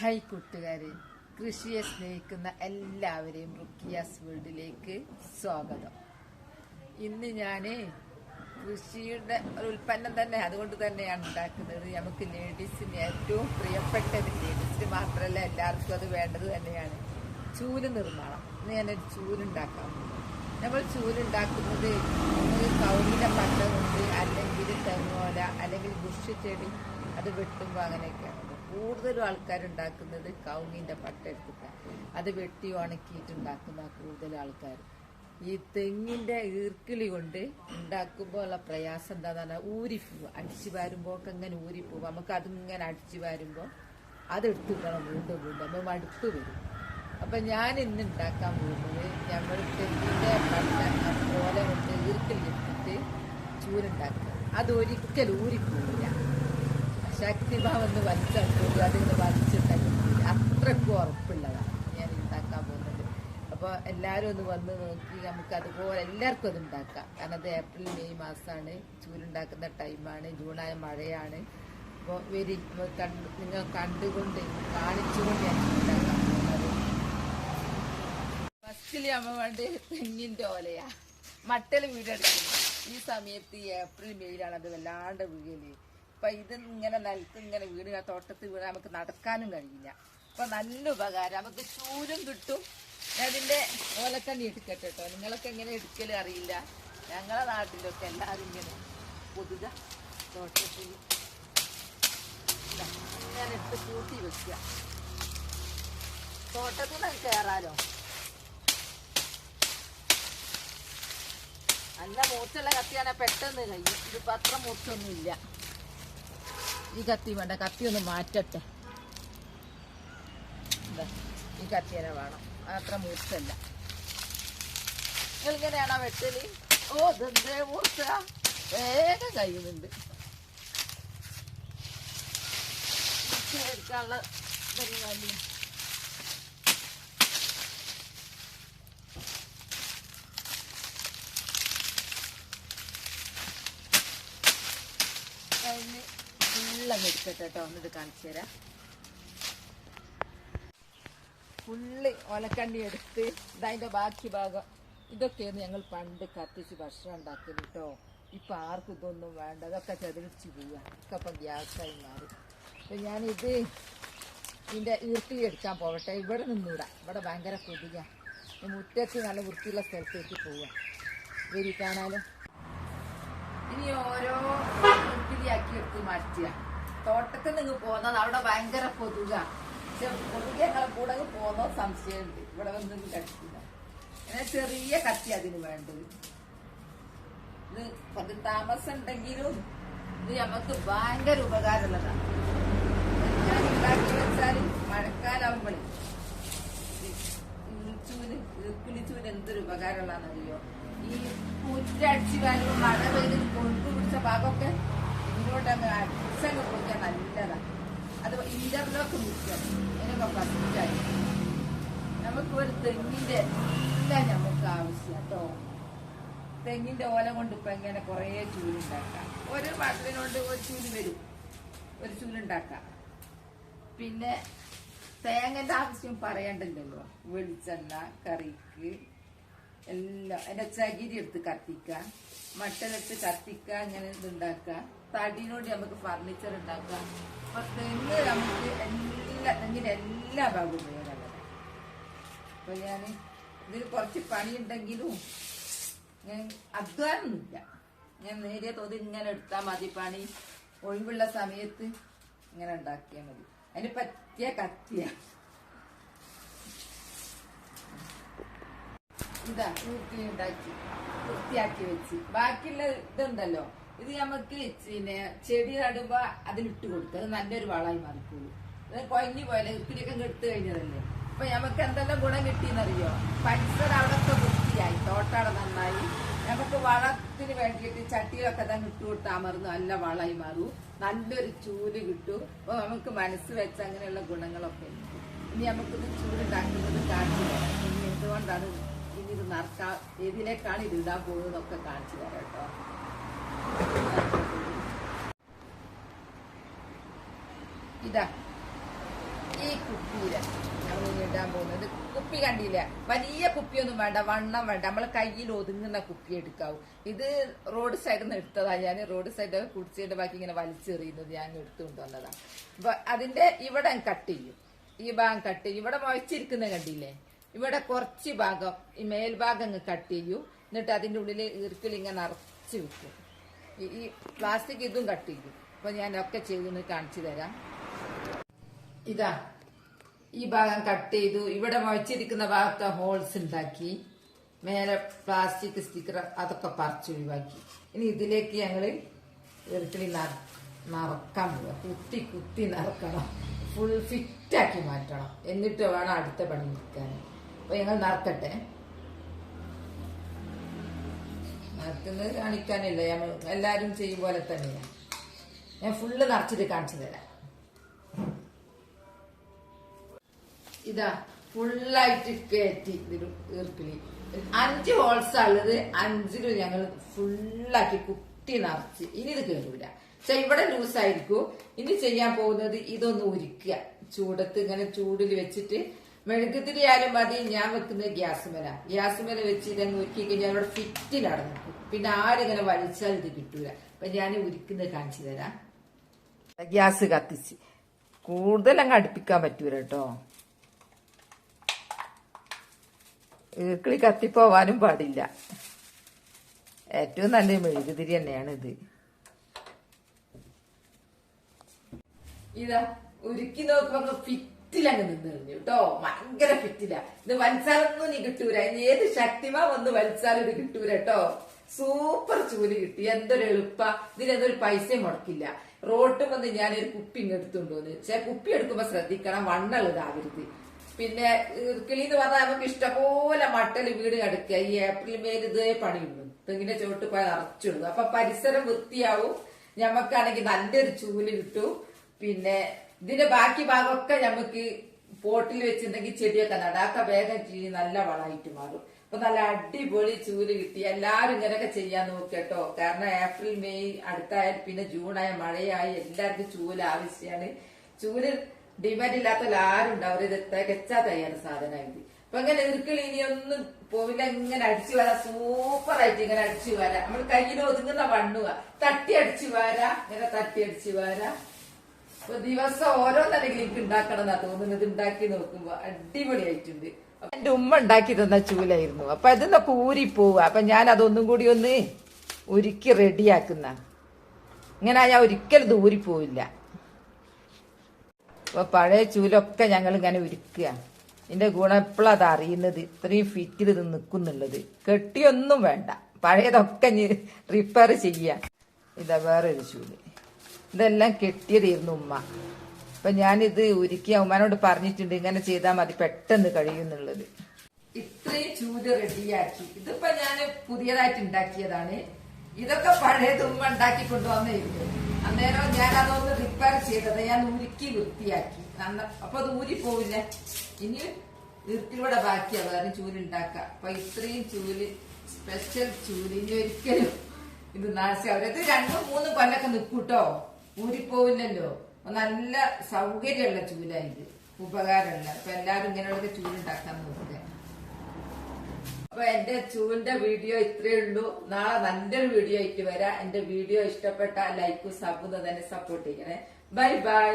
Hi കൂട്ടുകാരെ കൃഷിയെ സ്നേഹിക്കുന്ന എല്ലാവരെയും റുക്കിയാസ് വേൾഡിലേക്ക് സ്വാഗതം. ഇന്ന് ഞാൻ കൃഷിയുടെ ഒരു ഉൽപ്പന്നം തന്നെ അതുകൊണ്ട് തന്നെയാണ് ഉണ്ടാക്കുന്നത്. നമുക്ക് ലേഡീസിന് ഏറ്റവും പ്രിയപ്പെട്ടത് ലേഡീസിന് മാത്രമല്ല എല്ലാവർക്കും അത് വേണ്ടത് തന്നെയാണ്. ചൂൽ നിർമ്മാണം. ഇന്ന് ഞാനൊരു ചൂലുണ്ടാക്കാൻ പോകുന്നു. നമ്മൾ ചൂലുണ്ടാക്കുന്നത് കൗലിന്റെ പട്ട കൊണ്ട് അല്ലെങ്കിൽ തെങ്ങോല അല്ലെങ്കിൽ ബുഷ് ചെടി അത് വെട്ടുമ്പോൾ അങ്ങനെയൊക്കെയാണ്. കൂടുതലും ആൾക്കാരുണ്ടാക്കുന്നത് കൗങ്ങിന്റെ പട്ട എടുത്തിട്ടാണ് അത് വെട്ടി ഉണക്കിയിട്ടുണ്ടാക്കുന്ന കൂടുതൽ ആൾക്കാർ. ഈ തെങ്ങിന്റെ ഈർക്കിളി കൊണ്ട് ഉണ്ടാക്കുമ്പോൾ ഉള്ള പ്രയാസം എന്താന്ന് പറഞ്ഞാൽ ഊരിപ്പോവുക അടിച്ചു വാരുമ്പോൾ ഒക്കെ ഇങ്ങനെ നമുക്ക് അതിങ്ങനെ അടിച്ചു വാരുമ്പോൾ അതെടുത്തിടണം വീണ്ടും വീണ്ടും നമ്മൾ മടുപ്പ് വരും. അപ്പൊ ഞാൻ ഇന്ന് ഉണ്ടാക്കാൻ പോകുന്നത് നമ്മൾ തെങ്ങിന്റെ പട്ട പോലെ കൊണ്ട് ഈർക്കിളി എടുത്തിട്ട് ചൂരുണ്ടാക്കുക. അത് ഒരിക്കലും ശക്തിഭാവം ഒന്ന് വലിച്ചെടുത്തു. അതിന് വലിച്ചിട്ടുണ്ടെങ്കിൽ അത്രക്കും ഉറപ്പുള്ളതാണ്. ഞാൻ ഉണ്ടാക്കാൻ പോകുന്നത്. അപ്പോൾ എല്ലാവരും ഒന്ന് വന്ന് നോക്കി. നമുക്ക് അതുപോലെ എല്ലാവർക്കും അത് ഉണ്ടാക്കാം കാരണം അത് ഏപ്രിൽ മെയ് മാസമാണ് ചൂലുണ്ടാക്കുന്ന ടൈമാണ്. ജൂണായ മഴയാണ്. അപ്പോൾ വരി കണ്ട് നിങ്ങൾ കണ്ടുകൊണ്ട് കാണിച്ചുകൊണ്ട് ഞാൻ പോകുന്നത്. ഫസ്റ്റിൽ നമ്മൾ വേണ്ട തെങ്ങിന്റെ ഓലയാ. മട്ടൽ വീടെടുക്കുന്നു. ഈ സമയത്ത് ഏപ്രിൽ മെയ്യിലാണ് അത് വല്ലാണ്ട് വീഴൽ. അപ്പൊ ഇത് ഇങ്ങനെ നിലത്ത് ഇങ്ങനെ വീടുക തോട്ടത്തിൽ വീട് നമുക്ക് നടക്കാനും കഴിയില്ല. അപ്പൊ നല്ല ഉപകാരം. നമുക്ക് ചൂരും കിട്ടും. ഇതിന്റെ ഓലക്കണ്ണി എടുക്കട്ടെ കേട്ടോ നിങ്ങളൊക്കെ എങ്ങനെ എടുക്കലും അറിയില്ല. ഞങ്ങളെ നാട്ടിലൊക്കെ എല്ലാവരും ഇങ്ങനെ പൊതുക തോട്ടത്തിൽ ഇങ്ങനെ എടുത്ത് കൂട്ടി വെക്കുക. തോട്ടത്തിൽ നിന്ന് കയറാലോ? നല്ല മൂർച്ചുള്ള കത്തിയാണ് പെട്ടെന്ന് കഴിയും ഇത് അത്ര മൂർച്ചൊന്നുമില്ല ഈ കത്തി വേണ്ട കത്തി ഒന്ന് മാറ്റട്ടെ. ഈ കത്തി തന്നെ വേണം. അത്ര മൂർച്ചല്ല നിങ്ങൾ ഇങ്ങനെയാണോ വെട്ടൽ? ഓ ഇതെന്തേ മൂർച്ച? വേഗം കഴിയുന്നുണ്ട് എടുക്കാനുള്ള പരിപാടി അതിന് ഫുള്ളങ്ങ് എടുക്കട്ടെ കേട്ടോ ഒന്നിത് കാണിച്ചു തരാം. ഫുള്ള് ഒലക്കണ്ണി എടുത്ത് ഇതതിന്റെ ബാക്കി ഭാഗം. ഇതൊക്കെയാണ് ഞങ്ങൾ പണ്ട് കത്തിച്ച് ഭക്ഷണം ഉണ്ടാക്കുന്നത് കേട്ടോ. ഇപ്പം ആർക്കും ഇതൊന്നും വേണ്ട അതൊക്കെ ചതിരിച്ച് പോവുക. ഒക്കെ ഇപ്പം ഗ്യാസായി മാറി. അപ്പം ഞാനിത് ഇതിന്റെ ഈർക്കിളി എടുക്കാൻ പോകട്ടെ. ഇവിടെ നിന്നൂടാ. ഇവിടെ ഭയങ്കര കൊതുക. മുറ്റത്ത് നല്ല വൃത്തിയുള്ള സ്ഥലത്തേക്ക് പോവുക. വരി കാണാലും. ഇനി ഓരോ വൃത്തിയാക്കി എടുത്ത് മാറ്റുക. തോട്ടത്തിൽ നിങ്ങൾ പോകുന്നത് അവിടെ ഭയങ്കര കൊതുക. പക്ഷെ കൊതുക് ഞങ്ങളെ കൂടെ പോകുന്നോ സംശയമുണ്ട്. ഇവിടെ വന്ന് കടിക്കില്ല അങ്ങനെ ചെറിയ കത്തി അതിന് വേണ്ടത്. ഇത് പതി താമസം ഉണ്ടെങ്കിലും ഇത് നമുക്ക് ഭയങ്കര ഉപകാരമുള്ളതാണ് ഉണ്ടാക്കി വെച്ചാൽ മഴക്കാലാവുമ്പോഴേ ചൂൽ കിളിച്ചൂൽ എന്തൊരു ഉപകാരമുള്ളതാണെന്നറിയോ? ഈ മുറ്റടിച്ച് വരുമ്പോൾ മഴ പെയ്ത് കൊണ്ടു പിടിച്ച ഭാഗമൊക്കെ ഇതിനോട് അങ്ങ് അടിച്ചങ്ങ് പോയാൽ നല്ലതാണ് അത് ഇന്റർലോക്ക് മുറ്റാണ് ഇതിനൊക്കെ ഫസ്റ്റായി നമുക്ക് ഒരു തെങ്ങിന്റെ എല്ലാം നമുക്ക് ആവശ്യം കേട്ടോ. തെങ്ങിന്റെ ഓല കൊണ്ട് ഇപ്പൊ ഇങ്ങനെ കുറേ ചൂലുണ്ടാക്കാം. ഒരു പാട്ടിനോണ്ട് ഒരു ചൂൽ വരും. ഒരു ചൂലുണ്ടാക്കാം. പിന്നെ തേങ്ങന്റെ ആവശ്യം പറയണ്ടല്ലോ. വെളിച്ചെണ്ണ കറിക്ക് എല്ലാം എന്റെ ചകിരി എടുത്ത് കത്തിക്ക മട്ടലെടുത്ത് കത്തിക്ക ഇങ്ങനെ ഇതുണ്ടാക്ക തടിനോട് നമുക്ക് ഫർണിച്ചർ ഉണ്ടാക്ക അപ്പൊ തെങ്ങ് നമുക്ക് എല്ലാ തെങ്ങിന്റെ എല്ലാ ഭാഗവും ഉപയോഗമാണ് അപ്പൊ ഞാൻ ഇതിൽ കുറച്ച് പണിയുണ്ടെങ്കിലും ഞാൻ അധ്വാനമൊന്നുമില്ല. ഞാൻ നേരിയ തോതിൽ ഇങ്ങനെ എടുത്താൽ മതി പണി. ഒഴിവുള്ള സമയത്ത് ഇങ്ങനെ ഉണ്ടാക്കിയാൽ മതി. അതിന് പറ്റിയ കത്തിയ. ഇതാ ഉണ്ടാക്കി. വൃത്തിയാക്കി വെച്ച്. ബാക്കിയുള്ള ഇതുണ്ടല്ലോ. ഇത് നമുക്ക് പിന്നെ ചെടി നടുമ്പോ അതിലിട്ട് കൊടുത്തു. അത് നല്ലൊരു വളമായി മാറിക്കോളൂ അത് കൊഞ്ഞു പോലെ ഇത്തിരിയൊക്കെ എടുത്തു കഴിഞ്ഞതല്ലേ? അപ്പൊ നമുക്ക് എന്തെല്ലാം ഗുണം കിട്ടിയെന്നറിയോ? പരിസരം അവിടൊക്കെ വൃത്തിയായി. തോട്ടവിടെ നന്നായി. നമുക്ക് വളത്തിന് വേണ്ടിയിട്ട് ചട്ടിയിലൊക്കെ തന്നെ ഇട്ട് കൊടുത്താൽ അമർന്ന് നല്ല വളമായി മാറും. നല്ലൊരു ചൂൽ കിട്ടും. അപ്പൊ നമുക്ക് മനസ്സ് വെച്ച അങ്ങനെയുള്ള ഗുണങ്ങളൊക്കെ ഇനി നമുക്കിത് ചൂടുണ്ടാക്കുന്നത് കാണിച്ചു എന്തുകൊണ്ടാണ് ഇത് നറുക്കാ ഏതിലേക്കാണ് ഇത് ഇടാൻ പോകുന്നതൊക്കെ കാണിച്ചു തരാം കേട്ടോ. ഇതാ ഈ കുപ്പിയില ഇടാൻ പോകുന്നത് കുപ്പി കണ്ടില്ല? വലിയ കുപ്പിയൊന്നും വേണ്ട വണ്ണം വേണ്ട. നമ്മൾ കയ്യിൽ ഒതുങ്ങുന്ന കുപ്പി എടുക്കാവൂ. ഇത് റോഡ് സൈഡിൽ നിന്ന് എടുത്തതാ ഞാൻ റോഡ് സൈഡ് കുടിച്ചതിന്റെ ബാക്കി ഇങ്ങനെ വലിച്ചെറിയുന്നത് ഞാൻ എടുത്തുകൊണ്ട് വന്നതാണ് അതിന്റെ ഇവിടെ കട്ട് ചെയ്യും. ഈ ഭാഗം കട്ട് ചെയ്യും. ഇവിടെ മുഴച്ചിരിക്കുന്നത് കണ്ടില്ലേ? ഇവിടെ കുറച്ച് ഭാഗം ഈ മേൽഭാഗം അങ്ങ് കട്ട് ചെയ്യും. എന്നിട്ട് അതിന്റെ ഉള്ളിൽ ഈർക്കിൽ ഇങ്ങനെ നിറച്ച് വെക്കും. ഈ- പ്ലാസ്റ്റിക് ഇതും കട്ട് ചെയ്യും. ഞാൻ ഒക്കെ ചെയ്തൊന്ന് കാണിച്ചു തരാം. ഇതാ. ഈ ഭാഗം കട്ട് ചെയ്തു. ഇവിടെ മുഴച്ചിരിക്കുന്ന ഭാഗത്ത് ഹോൾസ് ഉണ്ടാക്കി. മേലെ പ്ലാസ്റ്റിക് സ്റ്റിക്കർ അതൊക്കെ പറിച്ച് ഒഴിവാക്കി. ഇനി ഇതിലേക്ക് ഞങ്ങൾ ഇറക്കിളി നിറക്കാൻ പോവുക കുത്തി കുത്തി നിറക്കണം. ഫുൾ ഫിറ്റാക്കി മാറ്റണം. എന്നിട്ട് വേണം അടുത്ത പണി നിൽക്കാൻ അപ്പൊ ഞങ്ങൾ നടത്തട്ടെ. നടത്തുന്നത് കാണിക്കാനില്ല. ഞങ്ങൾ എല്ലാരും ചെയ്യും പോലെ തന്നെയാണ് ഞാൻ ഫുള്ള് നിറച്ചിട്ട് കാണിച്ചു തരാം. ഇതാ ഫുള്ളായിട്ട് കയറ്റി ഇതിൽ ഈർക്കിളി അഞ്ച് ഹോൾസ് ഉള്ളത്. അഞ്ചിലും ഞങ്ങൾ ഫുള്ളാക്കി കുത്തി നിറച്ച്. ഇനി ഇത് കയറൂല പക്ഷെ ഇവിടെ ലൂസായിരിക്കും ഇനി ചെയ്യാൻ പോകുന്നത് ഇതൊന്ന് ഉരുക്കുക. ചൂടത്ത് ഇങ്ങനെ ചൂടിൽ വെച്ചിട്ട് മെഴുകുതിരി ആയാലും മതി ഞാൻ വെക്കുന്നത് ഗ്യാസ് മേല ഗ്യാസ് മേല വെച്ചിട്ട് അങ്ങ് ഉരുക്കി കഴിഞ്ഞാൽ അവിടെ ഫിറ്റിൽ അടങ്ങും പിന്നെ ആരിങ്ങനെ വലിച്ചാൽ ഇത് കിട്ടൂല. അപ്പൊ ഞാൻ ഉരുക്കുന്നത് കാണിച്ചു തരാം. ഗ്യാസ് കത്തിച്ച്. കൂടുതൽ അങ്ങ് അടുപ്പിക്കാൻ പറ്റൂല കേട്ടോ. ഈർക്കിളി കത്തിപ്പോവാനും പാടില്ല. ഏറ്റവും നല്ല മെഴുകുതിരി തന്നെയാണ് ഇത്. ഇതാ ഉരുക്കി നോക്കുമ്പോ ഫിറ്റിലങ്ങ് നിന്ന് കഴിഞ്ഞു കേട്ടോ. ഭയങ്കര ഫിറ്റില. ഇത് വലിച്ചാലൊന്നും നീ കിട്ടൂല. ഏത് ശക്തിമാ വന്ന് വലിച്ചാലും ഇത് കേട്ടോ. സൂപ്പർ ചൂൽ കിട്ടി. എന്തൊരു എളുപ്പ. ഇതിനെന്തൊരു പൈസയും മുടക്കില്ല. റോട്ട് വന്ന് ഒരു കുപ്പി ഇങ്ങ് എടുത്തുകൊണ്ട് വന്ന് പക്ഷെ കുപ്പി എടുക്കുമ്പോ ശ്രദ്ധിക്കണം. വണ്ണുള്ളതാകരുത് പിന്നെ കിളിന്ന് പറഞ്ഞാൽ നമുക്ക് ഇഷ്ടപോലെ മട്ടൽ വീട് കിടക്കുക. ഈ ഏപ്രിൽ മേൽ ഇതേ പണിയുള്ളൂ തെങ്ങിന്റെ ചോട്ട് പോയി നിറച്ചിടുന്നു അപ്പൊ പരിസരം വൃത്തിയാവും. ഞമ്മക്കാണെങ്കിൽ നല്ലൊരു ചൂൽ കിട്ടും. പിന്നെ ഇതിന്റെ ബാക്കി ഭാഗമൊക്കെ നമുക്ക് പോട്ടിൽ വെച്ചിട്ടുണ്ടെങ്കിൽ ചെടിയൊക്കെ നടാക്ക വേഗം ചീനി നല്ല വളമായിട്ട് മാറും. അപ്പൊ നല്ല അടിപൊളി ചൂര് കിട്ടി. എല്ലാരും ഇങ്ങനെയൊക്കെ ചെയ്യാൻ നോക്കട്ടോ കാരണം ഏപ്രിൽ മെയ് അടുത്തായാൽ പിന്നെ ജൂണായ മഴയായി. എല്ലാവർക്കും ചൂൽ ആവശ്യമാണ് ചൂൽ ഡിമാൻഡ് ഇല്ലാത്ത ആരും ഉണ്ടാവും ഇത് തികച്ചാ തയ്യാറ് സാധനമായിട്ട് അപ്പൊ ഇങ്ങനെ ഇറുക്കിളി ഇനിയൊന്നും പോവില്ല. ഇങ്ങനെ അടിച്ചു വരാം. സൂപ്പർ ആയിട്ട് ഇങ്ങനെ അടിച്ചു വരാം. നമ്മൾ കയ്യിൽ ഒതുങ്ങുന്ന വണ്ണുക തട്ടി അടിച്ചു വരാ. ഇങ്ങനെ തട്ടി അടിച്ചു വരാ. ദിവസം ഓരോന്നെങ്കിലും എനിക്ക് ഉണ്ടാക്കണം എന്നാ തോന്നുന്നത് ഉണ്ടാക്കി നോക്കുമ്പോ അടിപൊളിയായിട്ടുണ്ട്. എന്റെ ഉമ്മ ഉണ്ടാക്കി തന്ന ചൂലായിരുന്നു. അപ്പൊ അതൊന്നൊക്കെ ഊരി പോവുക അപ്പൊ ഞാൻ അതൊന്നും കൂടി ഒന്ന് ഉരുക്കി റെഡിയാക്കുന്ന. ഇങ്ങനെ ഞാൻ ഒരിക്കലും ദൂരി ഊരിപ്പോവില്ല അപ്പൊ പഴയ ചൂലൊക്കെ ഞങ്ങൾ ഇങ്ങനെ ഉരുക്കുക. ഇതിന്റെ ഗുണം എപ്പോഴും അത് അറിയുന്നത്? ഇത്രയും ഫിറ്റിൽ ഇത് നിൽക്കുന്നുള്ളത് കെട്ടിയൊന്നും വേണ്ട. പഴയതൊക്കെ റിപ്പയർ ചെയ്യാം. ഇതാ വേറൊരു ചൂൽ. ഇതെല്ലാം കെട്ടിയതായിരുന്നു ഉമ്മ. അപ്പൊ ഞാനിത് ഉരുക്കി ഉമ്മാനോട് പറഞ്ഞിട്ടുണ്ട് ഇങ്ങനെ ചെയ്താൽ മതി പെട്ടെന്ന് കഴിയുന്നുള്ളത്. ഇത്രയും ചൂട് റെഡിയാക്കി. ഇതിപ്പോ ഞാൻ പുതിയതായിട്ട് ഉണ്ടാക്കിയതാണ്. ഇതൊക്കെ പഴയത് ഉമ്മ ഉണ്ടാക്കി കൊണ്ടുവന്നായിരുന്നു അന്നേരം ഞാൻ അതൊന്ന് റിപ്പയർ ചെയ്തത് ഞാൻ ഉരുക്കി വൃത്തിയാക്കി. അപ്പൊ അത് ഊരി പോവില്ല. ഇനി ഇർക്കിലൂടെ ബാക്കിയാ വേറെ ചൂലുണ്ടാക്ക അപ്പൊ ഇത്രയും ചൂൽ സ്പെഷ്യൽ ചൂൽ. ഇനി ഒരിക്കലും ഇത് നാശം രണ്ടും മൂന്നും കൊല്ലൊക്കെ നിൽക്കൂട്ടോ ഊരിപ്പോവില്ലല്ലോ. നല്ല സൗകര്യമുള്ള ചൂല ഇത്. ഉപകാരമുള്ള. അപ്പൊ എല്ലാരും ഇങ്ങനെയുള്ള ചൂലുണ്ടാക്കാൻ നോക്കുക അപ്പൊ എന്റെ ചൂലിന്റെ വീഡിയോ ഇത്രയേ ഉള്ളൂ. നാളെ നല്ലൊരു വീഡിയോ ആയിട്ട് വരാം. എന്റെ വീഡിയോ ഇഷ്ടപ്പെട്ട ലൈക്കും സബും തന്നെ സപ്പോർട്ട് ചെയ്യണേ. Bye bye.